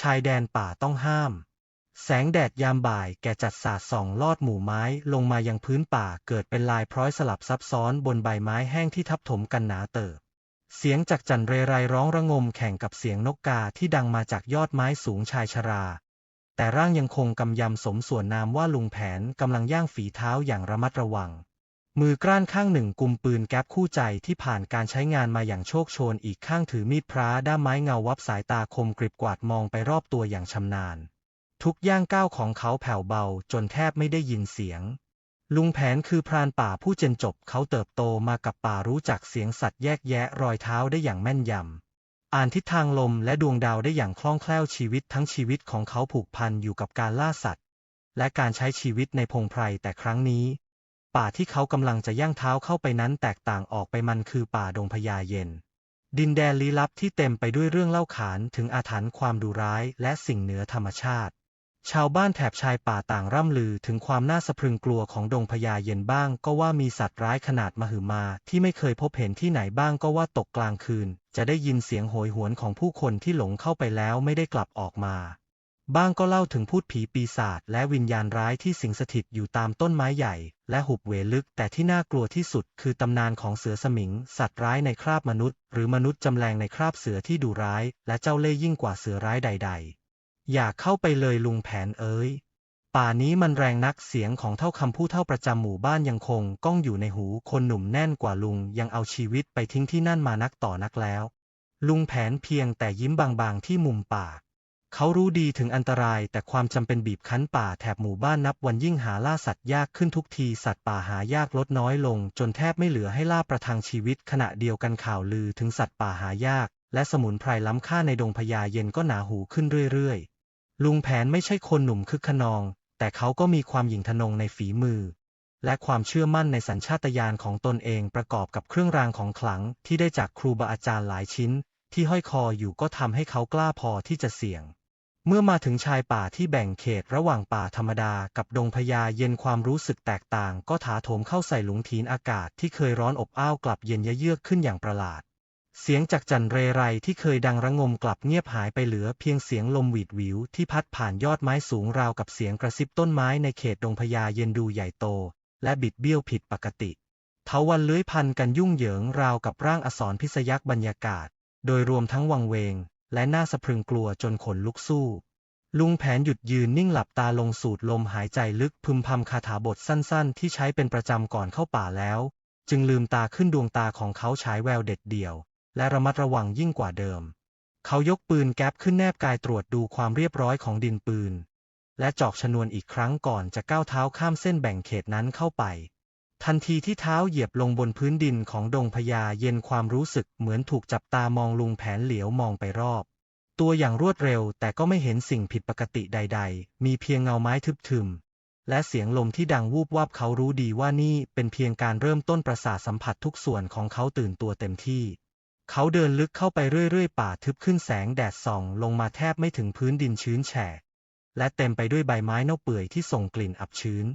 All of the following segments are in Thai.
ชายแดนป่าต้องห้าม แสงแดดยามบ่ายแกจัดสาดส่องลอดหมู่ไม้ลงมายังพื้นป่าเกิดเป็นลายพร้อยสลับซับซ้อนบนใบไม้แห้งที่ทับถมกันหนาเติบ เสียงจากจันเรไรร้องระงมแข่งกับเสียงนกกาที่ดังมาจากยอดไม้สูงชายชรา แต่ร่างยังคงกำยำสมส่วนนามว่าลุงแผนกำลังย่างฝีเท้าอย่างระมัดระวัง มือกล้านข้างหนึ่งกุมปืนแก๊ปคู่ใจที่ผ่านการใช้งานมาอย่างโชคโชนอีกข้างถือมีดพระด้ามไม้เงาวับสายตาคมกริบกวาดมองไปรอบตัวอย่างชำนาญ ทุกย่างก้าวของเขาแผ่วเบาจนแทบไม่ได้ยินเสียง ลุงแผนคือพรานป่าผู้เจนจบเขาเติบโตมากับป่ารู้จักเสียงสัตว์แยกแยะรอยเท้าได้อย่างแม่นยำ อ่านทิศทางลมและดวงดาวได้อย่างคล่องแคล่วชีวิตทั้งชีวิตของเขาผูกพันอยู่กับการล่าสัตว์ และการใช้ชีวิตในพงไพรแต่ครั้งนี้ ป่าที่เขากำลังจะย่างเท้าเข้าไปนั้นแตกต่างออกไปมันคือป่าดงพญาเย็น ดินแดนลี้ลับที่เต็มไปด้วยเรื่องเล่าขานถึงอาถรรพ์ความดุร้ายและสิ่งเหนือธรรมชาติ ชาวบ้านแถบชายป่าต่างร่ำลือถึงความน่าสะพรึงกลัวของดงพญาเย็นบ้าง ก็ว่ามีสัตว์ร้ายขนาดมหึมาที่ไม่เคยพบเห็นที่ไหนบ้างก็ว่าตกกลางคืน จะได้ยินเสียงโหยหวนของผู้คนที่หลงเข้าไปแล้วไม่ได้กลับออกมา บ้างก็เล่าถึงพูดผีปีศาจและวิญญาณร้ายที่สิงสถิตอยู่ตามต้นไม้ใหญ่ และหุบเหวลึก แต่ที่น่ากลัวที่สุดคือตำนานของเสือสมิง สัตว์ร้ายในคราบมนุษย์ หรือมนุษย์จำแรงในคราบเสือที่ดุร้าย และเจ้าเล่ห์ยิ่งกว่าเสือร้ายใด ๆ อยากเข้าไปเลยลุงแผนเอ้ย ป่านี้มันแรงนักเสียงของเท่าคำผู้เท่าประจำหมู่บ้านยังคงก้องอยู่ในหูคนหนุ่มแน่นกว่าลุงยังเอาชีวิตไปทิ้งที่นั่นมานักต่อนักแล้ว ลุงแผนเพียงแต่ยิ้มบางๆที่มุมปาก เขารู้ดีถึงอันตรายแต่ความจำเป็นบีบคั้นป่าแถบหมู่บ้านนับวันยิ่งหาล่าสัตว์ยากขึ้นทุกทีสัตว์ป่าหายากลดน้อยลง จนแทบไม่เหลือให้ล่าประทังชีวิต ขณะเดียวกันข่าวลือถึงสัตว์ป่าหายาก และสมุนไพรล้ำค่าในดงพญาเย็นก็หนาหูขึ้นเรื่อยๆ ลุงแผนไม่ใช่คนหนุ่มคึกขนอง แต่เขาก็มีความหยิ่งทะนงในฝีมือ และความเชื่อมั่นในสัญชาตญาณของตนเองประกอบกับเครื่องรางของขลังที่ได้จากครูบาอาจารย์หลายชิ้น ที่ห้อยคออยู่ก็ทำให้เขากล้าพอที่จะเสี่ยง เมื่อมาถึงชายป่าที่แบ่งเขตระหว่างป่าธรรมดากับดงพญาเย็นความรู้สึกแตกต่าง ก็ถาโถมเข้าใส่หลุงถีนอากาศที่เคยร้อนอบอ้าวกลับเย็นเยือกขึ้นอย่างประหลาด เสียงจากจันเรไรที่เคยดังระงมกลับเงียบหายไปเหลือเพียงเสียงลมหวีดหวิวที่พัดผ่านยอดไม้สูงราวกับเสียงกระซิบต้นไม้ในเขตดงพญาเย็นดูใหญ่โต และบิดเบี้ยวผิดปกติเทาวันเลื้อยพันกันยุ่งเหยิงราวกับร่างอสรพิษยักษ์บรรยากาศ โดยรวมทั้งวังเวง และน่าสะพรึงกลัวจนขนลุกสู้ ลุงแผนหยุดยืนนิ่งหลับตาลงสูดลมหายใจลึกพึมพำคาถาบทสั้นๆ ที่ใช้เป็นประจำก่อนเข้าป่าแล้ว จึงลืมตาขึ้นดวงตาของเขาฉายแววเด็ดเดี่ยว และระมัดระวังยิ่งกว่าเดิม เขายกปืนแก๊ปขึ้นแนบกายตรวจดูความเรียบร้อยของดินปืน และจอกชนวนอีกครั้งก่อนจะก้าวเท้าข้ามเส้นแบ่งเขตนั้นเข้าไป ทันทีที่เท้าเหยียบลงบนพื้นดินของดงพญาเย็นความรู้สึกเหมือนถูกจับตามองลุงแผนเหลียวมองไปรอบ ตัวอย่างรวดเร็วแต่ก็ไม่เห็นสิ่งผิดปกติใด ๆ มีเพียงเงาไม้ทึบทึม และเสียงลมที่ดังวูบวาบเขารู้ดีว่านี่เป็นเพียงการเริ่มต้นประสาทสัมผัสทุกส่วนของเขาตื่นตัวเต็มที่ เขาเดินลึกเข้าไปเรื่อยๆ ป่าทึบขึ้นแสงแดดส่อง ลงมาแทบไม่ถึงพื้นดินชื้นแฉะและเต็มไปด้วยใบไม้เน่าเปื่อยที่ส่งกลิ่นอับชื้น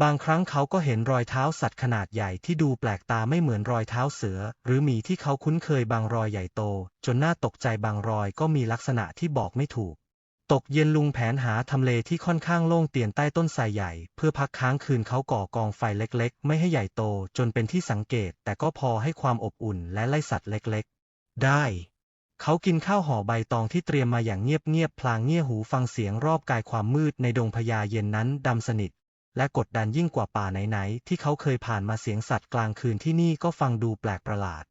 บางครั้งเขาก็เห็นรอยเท้าสัตว์ขนาดใหญ่ที่ดูแปลกตาไม่เหมือนรอยเท้าเสือ หรือหมีที่เขาคุ้นเคยบางรอยใหญ่โต จนน่าตกใจบางรอยก็มีลักษณะที่บอกไม่ถูก ตกเย็นลุงแผนหาทำเลที่ค่อนข้างโล่งเตียนใต้ต้นไทรใหญ่ เพื่อพักค้างคืนเขาก่อกองไฟเล็กๆ ไม่ให้ใหญ่โต จนเป็นที่สังเกต แต่ก็พอให้ความอบอุ่นและไล่สัตว์เล็กๆ ได้เขากินข้าวห่อใบตองที่เตรียมมาอย่างเงียบๆ พลางเงี่ยหูฟังเสียงรอบกายความมืดในดงพญาเย็นนั้นดำสนิท และกดดันยิ่งกว่าป่าไหนๆที่เขาเคยผ่านมาเสียงสัตว์กลางคืนที่นี่ก็ฟังดูแปลกประหลาด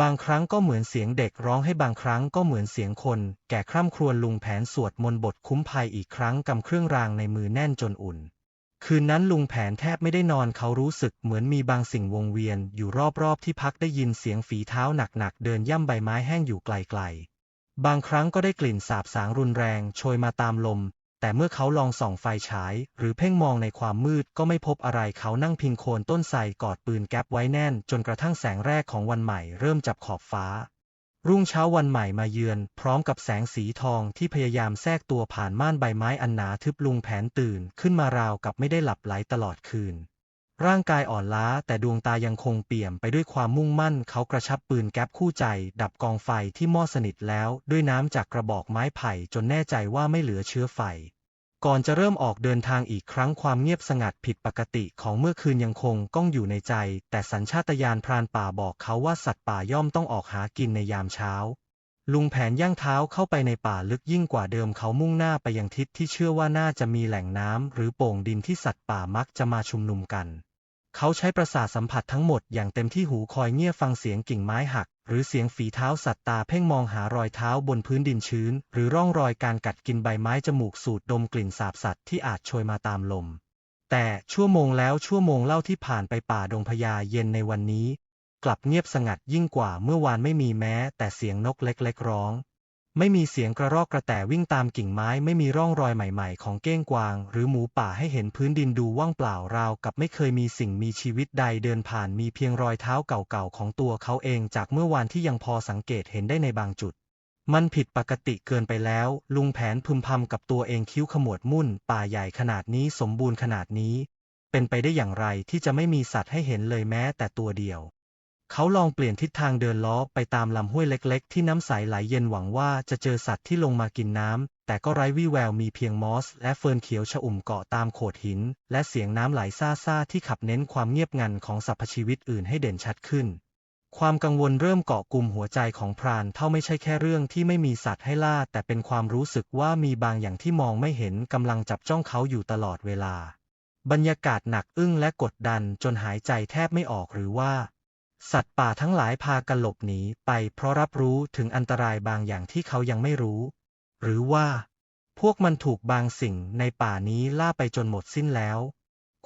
บางครั้งก็เหมือนเสียงเด็กร้องให้บางครั้งก็เหมือนเสียงคน แก่คร่ำครวญลุงแผนสวดมนต์บทคุ้มภัยอีกครั้งกำเครื่องรางในมือแน่นจนอุ่น คืนนั้นลุงแผนแทบไม่ได้นอนเขารู้สึกเหมือนมีบางสิ่งวงเวียนอยู่รอบๆที่พักได้ยินเสียงฝีเท้าหนักๆเดินย่ำใบไม้แห้งอยู่ไกลๆบางครั้งก็ได้กลิ่นสาบสางรุนแรงโชยมาตามลม แต่เมื่อเขาลองส่องไฟฉาย หรือเพ่งมองในความมืดก็ไม่พบอะไรเขานั่งพิงโคนต้นไทรกอดปืนแก๊ปไว้แน่น จนกระทั่งแสงแรกของวันใหม่เริ่มจับขอบฟ้า รุ่งเช้าวันใหม่มาเยือน พร้อมกับแสงสีทองที่พยายามแทรกตัวผ่านม่านใบไม้อันหนาทึบลุงแผนตื่น ขึ้นมาราวกับไม่ได้หลับไหลตลอดคืน ร่างกายอ่อนล้าแต่ดวงตายังคงเปี่ยมไปด้วยความมุ่งมั่นเขากระชับปืนแก๊ปคู่ใจ ดับกองไฟที่มอดสนิทแล้วด้วยน้ำจากกระบอกไม้ไผ่จนแน่ใจว่าไม่เหลือเชื้อไฟ ก่อนจะเริ่มออกเดินทางอีกครั้งความเงียบสงัดผิดปกติของเมื่อคืนยังคงก้องอยู่ในใจ แต่สัญชาตญาณพรานป่าบอกเขาว่าสัตว์ป่าย่อมต้องออกหากินในยามเช้า ลุงแผนย่างเท้าเข้าไปในป่าลึกยิ่งกว่าเดิมเขามุ่งหน้าไปยังทิศที่เชื่อว่าน่าจะมีแหล่งน้ำหรือโป่งดินที่สัตว์ป่ามักจะมาชุมนุมกัน เขาใช้ประสาทสัมผัสทั้งหมดอย่างเต็มที่หูคอยเงี่ยฟังเสียงกิ่งไม้หัก หรือเสียงฝีเท้าสัตว์ตาเพ่งมองหารอยเท้าบนพื้นดินชื้น หรือร่องรอยการกัดกินใบไม้จมูกสูดดมกลิ่นสาบสัตว์ที่อาจโชยมาตามลม แต่ชั่วโมงแล้วชั่วโมงเล่าที่ผ่านไปป่าดงพญาเย็นในวันนี้ กลับเงียบสงัดยิ่งกว่าเมื่อวานไม่มีแม้ แต่เสียงนกเล็กๆร้อง ไม่มีเสียงกระรอกกระแตวิ่งตามกิ่งไม้ไม่มีร่องรอยใหม่ๆ ของเก้งกวาง หรือหมูป่าให้เห็นพื้นดินดูว่างเปล่าราวกับไม่เคยมีสิ่งมีชีวิตใดเดินผ่านมีเพียงรอยเท้าเก่าๆของตัวเขาเองจากเมื่อวานที่ยังพอสังเกตเห็นได้ในบางจุด มันผิดปกติเกินไปแล้ว ลุงแผนพึมพำกับตัวเองคิ้วขมวดมุ่น ป่าใหญ่ขนาดนี้สมบูรณ์ขนาดนี้ เป็นไปได้อย่างไรที่จะไม่มีสัตว์ให้เห็นเลยแม้แต่ตัวเดียว เขาลองเปลี่ยนทิศทางเดินล้อไปตามลำห้วยเล็กๆ ที่น้ำใสไหลเย็นหวังว่าจะเจอสัตว์ที่ลงมากินน้ำ แต่ก็ไร้วี่แววมีเพียงมอส และเฟิร์นเขียวชอุ่มเกาะตามโขดหิน และเสียงน้ำไหลซ่าๆ ที่ขับเน้นความเงียบงันของสรรพชีวิตอื่นให้เด่นชัดขึ้น ความกังวลเริ่มเกาะกลุ่มหัวใจของพรานเท่าไม่ใช่แค่เรื่องที่ไม่มีสัตว์ให้ล่า แต่เป็นความรู้สึกว่ามีบางอย่างที่มองไม่เห็นกำลังจับจ้องเขาอยู่ตลอดเวลา บรรยากาศหนักอึ้งและกดดันจนหายใจแทบไม่ออกหรือว่า สัตว์ป่าทั้งหลายพากันหลบหนีไปเพราะรับรู้ถึงอันตรายบางอย่างที่เขายังไม่รู้ หรือว่า พวกมันถูกบางสิ่งในป่านี้ล่าไปจนหมดสิ้นแล้ว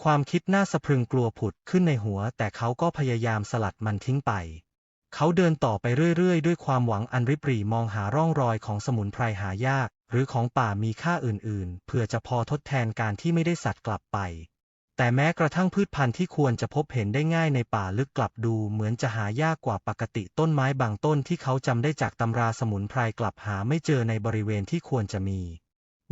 ความคิดน่าสะพรึงกลัวผุดขึ้นในหัว แต่เขาก็พยายามสลัดมันทิ้งไป เขาเดินต่อไปเรื่อยๆ ด้วยความหวังอันริบหรี่มองหาร่องรอยของสมุนไพรหายาก หรือของป่ามีค่าอื่นๆเพื่อจะพอทดแทนการที่ไม่ได้สัตว์กลับไป แต่แม้กระทั่งพืชพันธุ์ที่ควรจะพบเห็นได้ง่ายในป่าลึกกลับดูเหมือนจะหายากกว่าปกติต้นไม้บางต้นที่เขาจำได้จากตำราสมุนไพรกลับหาไม่เจอในบริเวณที่ควรจะมี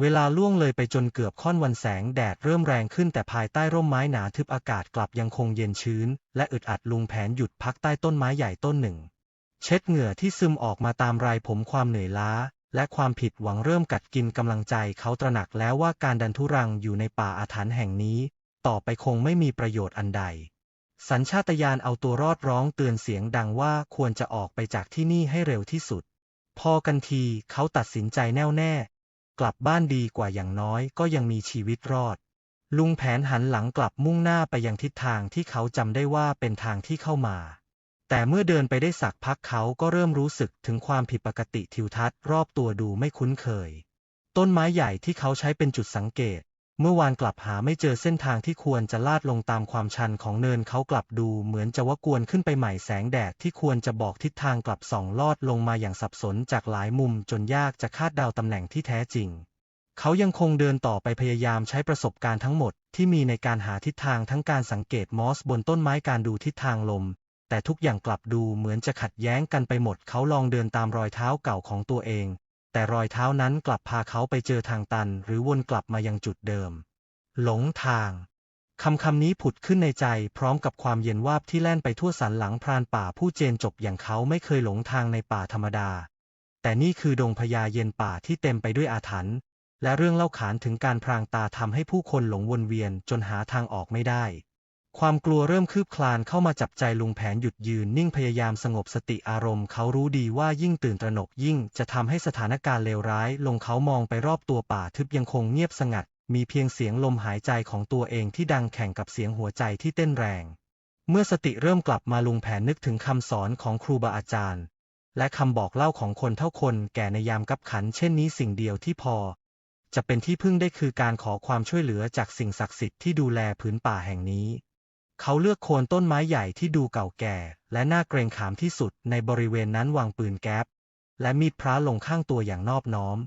เวลาล่วงเลยไปจนเกือบค่อนวันแสงแดดเริ่มแรงขึ้นแต่ภายใต้ร่มไม้หนาทึบอากาศกลับยังคงเย็นชื้น และอึดอัดลุงแผนหยุดพักใต้ต้นไม้ใหญ่ต้นหนึ่ง เช็ดเหงื่อที่ซึมออกมาตามไรผมความเหนื่อยล้าและความผิดหวังเริ่มกัดกินกำลังใจเขาตระหนักแล้วว่าการดันทุรังอยู่ในป่าอาถรรพ์แห่งนี้ ต่อไปคงไม่มีประโยชน์อันใด สัญชาตญาณเอาตัวรอดร้องเตือนเสียงดังว่าควรจะออกไปจากที่นี่ให้เร็วที่สุด พอกันทีเขาตัดสินใจแน่วแน่ กลับบ้านดีกว่าอย่างน้อยก็ยังมีชีวิตรอด ลุงแผนหันหลังกลับมุ่งหน้าไปยังทิศทางที่เขาจำได้ว่าเป็นทางที่เข้ามาแต่เมื่อเดินไปได้สักพักเขาก็เริ่มรู้สึกถึงความผิดปกติทิวทัศน์รอบตัวดูไม่คุ้นเคย ต้นไม้ใหญ่ที่เขาใช้เป็นจุดสังเกต เมื่อวานกลับหาไม่เจอเส้นทางที่ควรจะลาดลงตามความชันของเนินเขากลับดูเหมือนจะวกวนขึ้นไปใหม่แสงแดดที่ควรจะบอกทิศทางกลับส่องลอดลงมาอย่างสับสนจากหลายมุมจนยากจะคาดเดาตำแหน่งที่แท้จริง เขายังคงเดินต่อไปพยายามใช้ประสบการณ์ทั้งหมดที่มีในการหาทิศทางทั้งการสังเกตมอสบนต้นไม้การดูทิศทางลม แต่ทุกอย่างกลับดูเหมือนจะขัดแย้งกันไปหมดเขาลองเดินตามรอยเท้าเก่าของตัวเอง แต่รอยเท้านั้นกลับพาเขาไปเจอทางตัน หรือวนกลับมายังจุดเดิม หลงทางคำคำนี้ผุดขึ้นในใจพร้อมกับความเย็นวาบที่แล่นไปทั่วสันหลังพรานป่าผู้เจนจบอย่างเขาไม่เคยหลงทางในป่าธรรมดา แต่นี่คือดงพญาเย็นป่าที่เต็มไปด้วยอาถรรพ์และเรื่องเล่าขานถึงการพรางตาทำให้ผู้คนหลงวนเวียนจนหาทางออกไม่ได้ ความกลัวเริ่มคืบคลานเข้ามาจับใจลุงแผนหยุดยืนนิ่งพยายามสงบสติอารมณ์เขารู้ดีว่ายิ่งตื่นตระหนกยิ่งจะทำให้สถานการณ์เลวร้ายลงเขามองไปรอบตัวป่าทึบยังคงเงียบสงัด มีเพียงเสียงลมหายใจของตัวเองที่ดังแข่งกับเสียงหัวใจที่เต้นแรง เมื่อสติเริ่มกลับมาลุงแผนนึกถึงคำสอนของครูบาอาจารย์ และคำบอกเล่าของคนเท่าคนแก่ในยามกัปขันเช่นนี้สิ่งเดียวที่พอ จะเป็นที่พึ่งได้คือการขอความช่วยเหลือจากสิ่งศักดิ์สิทธิ์ที่ดูแลผืนป่าแห่งนี้ เขาเลือกโคนต้นไม้ใหญ่ที่ดูเก่าแก่ และน่าเกรงขามที่สุดในบริเวณนั้นวางปืนแก๊ป และมีดพระลงข้างตัวอย่างนอบน้อม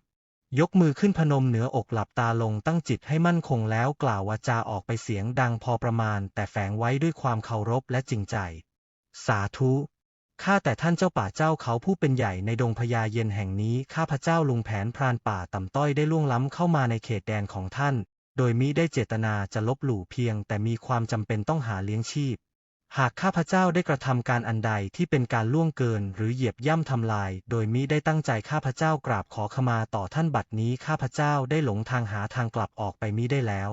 ยกมือขึ้นพนมเหนืออกหลับตาลงตั้งจิตให้มั่นคงแล้วกล่าววาจาออกไปเสียงดังพอประมาณ แต่แฝงไว้ด้วยความเคารพและจริงใจ สาธุข้าแต่ท่านเจ้าป่าเจ้าเขาผู้เป็นใหญ่ในดงพญาเย็นแห่งนี้ข้าพระเจ้าลุงแผนพรานป่าต่ำต้อยได้ล่วงล้ำเข้ามาในเขตแดนของท่าน โดยมิได้เจตนาจะลบหลู่เพียงแต่มีความจำเป็นต้องหาเลี้ยงชีพ หากข้าพเจ้าได้กระทำการอันใดที่เป็นการล่วงเกินหรือเหยียบย่ำทำลาย โดยมิได้ตั้งใจข้าพเจ้ากราบขอขมาต่อท่านบัดนี้ข้าพเจ้าได้หลงทางหาทางกลับออกไปมิได้แล้ว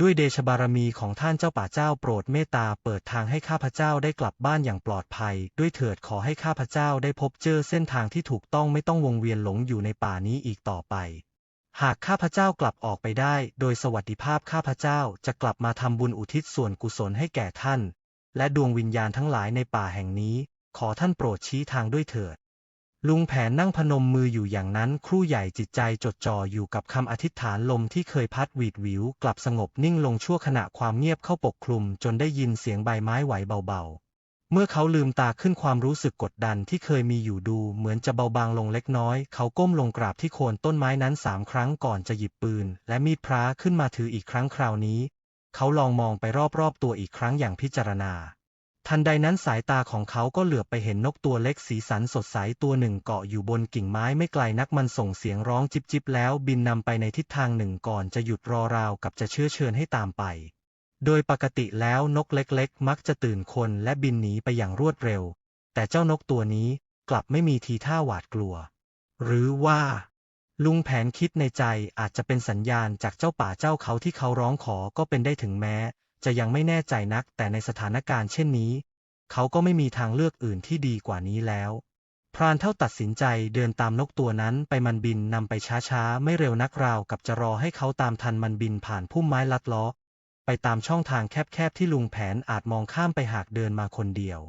ด้วยเดชบารมีของท่านเจ้าป่าเจ้าโปรดเมตตาเปิดทางให้ข้าพเจ้าได้กลับบ้านอย่างปลอดภัย ด้วยเถิดขอให้ข้าพเจ้าได้พบเจอเส้นทางที่ถูกต้องไม่ต้องวงเวียนหลงอยู่ในป่านี้อีกต่อไป หากข้าพเจ้ากลับออกไปได้ โดยสวัสดิภาพข้าพเจ้าจะกลับมาทำบุญอุทิศส่วนกุศลให้แก่ท่าน และดวงวิญญาณทั้งหลายในป่าแห่งนี้ ขอท่านโปรดชี้ทางด้วยเถิด ลุงแผนนั่งพนมมืออยู่อย่างนั้นครู่ใหญ่จิตใจจดจ่ออยู่กับคำอธิษฐานลมที่เคยพัดหวีดหวิว กลับสงบนิ่งลงชั่วขณะความเงียบเข้าปกคลุม จนได้ยินเสียงใบไม้ไหวเบาๆ เมื่อเขาลืมตาขึ้นความรู้สึกกดดันที่เคยมีอยู่ดู เหมือนจะเบาบางลงเล็กน้อย เขาก้มลงกราบที่โคนต้นไม้นั้นสามครั้งก่อนจะหยิบปืน และมีดพระขึ้นมาถืออีกครั้งคราวนี้ เขาลองมองไปรอบๆตัวอีกครั้งอย่างพิจารณา ทันใดนั้นสายตาของเขาก็เหลือบไปเห็นนกตัวเล็กสีสันสดใสตัวหนึ่งเกาะอยู่บนกิ่งไม้ไม่ไกลนักมันส่งเสียงร้องจิบจิบแล้วบินนำไปในทิศทางหนึ่งก่อนจะหยุดรอราวกับจะเชื้อเชิญให้ตามไป โดยปกติแล้วนกเล็กๆ มักจะตื่นคนและบินหนีไปอย่างรวดเร็ว แต่เจ้านกตัวนี้กลับไม่มีทีท่าหวาดกลัว หรือว่า ลุงแผนคิดในใจอาจจะเป็นสัญญาณจากเจ้าป่าเจ้าเขาที่เขาร้องขอก็เป็นได้ถึงแม้ จะยังไม่แน่ใจนักแต่ในสถานการณ์เช่นนี้ เขาก็ไม่มีทางเลือกอื่นที่ดีกว่านี้แล้ว พรานเท่าตัดสินใจเดินตามนกตัวนั้นไปมันบินนำไปช้าๆ ไม่เร็วนักราวกับจะรอให้เขาตามทันมันบินผ่านพุ่มไม้ลัดล้อ ไปตามช่องทางแคบๆที่ลุงแผนอาจมองข้ามไปหากเดินมาคนเดียว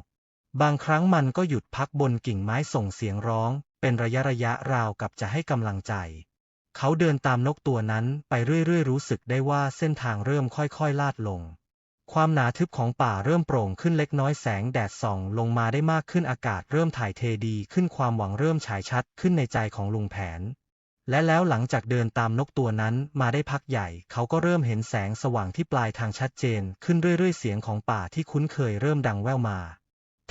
บางครั้งมันก็หยุดพักบนกิ่งไม้ส่งเสียงร้อง เป็นระยะระยะราวกับจะให้กำลังใจ เขาเดินตามนกตัวนั้นไปเรื่อยๆรู้สึกได้ว่าเส้นทางเริ่มค่อยๆลาดลง ความหนาทึบของป่าเริ่มโปร่งขึ้นเล็กน้อยแสงแดดส่องลงมาได้มากขึ้นอากาศเริ่มถ่ายเทดีขึ้นความหวังเริ่มฉายชัดขึ้นในใจของลุงแผน และแล้วหลังจากเดินตามนกตัวนั้นมาได้พักใหญ่ เขาก็เริ่มเห็นแสงสว่างที่ปลายทางชัดเจน ขึ้นเรื่อยๆ เสียงของป่าที่คุ้นเคยเริ่มดังแว่วมา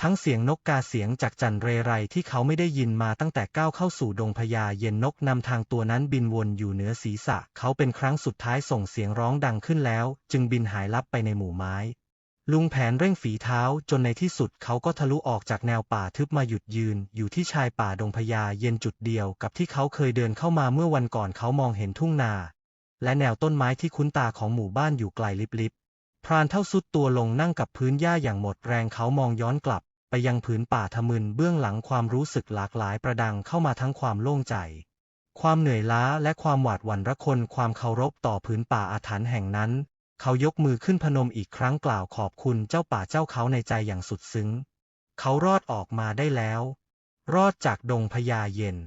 ทั้งเสียงนกกาเสียงจากจันเรไรที่เขาไม่ได้ยินมาตั้งแต่ก้าวเข้าสู่ดงพญาเย็นนกนำทางตัวนั้นบินวนอยู่เหนือศีรษะ เขาเป็นครั้งสุดท้ายส่งเสียงร้องดังขึ้นแล้ว จึงบินหายลับไปในหมู่ไม้ ลุงแผนเร่งฝีเท้าจนในที่สุดเขาก็ทะลุออกจากแนวป่าทึบมาหยุดยืน อยู่ที่ชายป่าดงพญาเย็นจุดเดียวกับที่เขาเคยเดินเข้ามาเมื่อวันก่อนเขามองเห็นทุ่งนา และแนวต้นไม้ที่คุ้นตาของหมู่บ้านอยู่ไกลลิบๆพรานเท่าสุดตัวลงนั่งกับพื้นหญ้าอย่างหมดแรงเขามองย้อนกลับ ไปยังผืนป่าทะมึนเบื้องหลังความรู้สึกหลากหลายประดังเข้ามาทั้งความโล่งใจ ความเหนื่อยล้าและความหวาดหวั่นระคนความเคารพต่อผืนป่าอาถรรพ์แห่งนั้น เขายกมือขึ้นพนมอีกครั้งกล่าวขอบคุณเจ้าป่าเจ้าเขาในใจอย่างสุดซึ้ง เขารอดออกมาได้แล้ว รอดจากดงพญาเย็น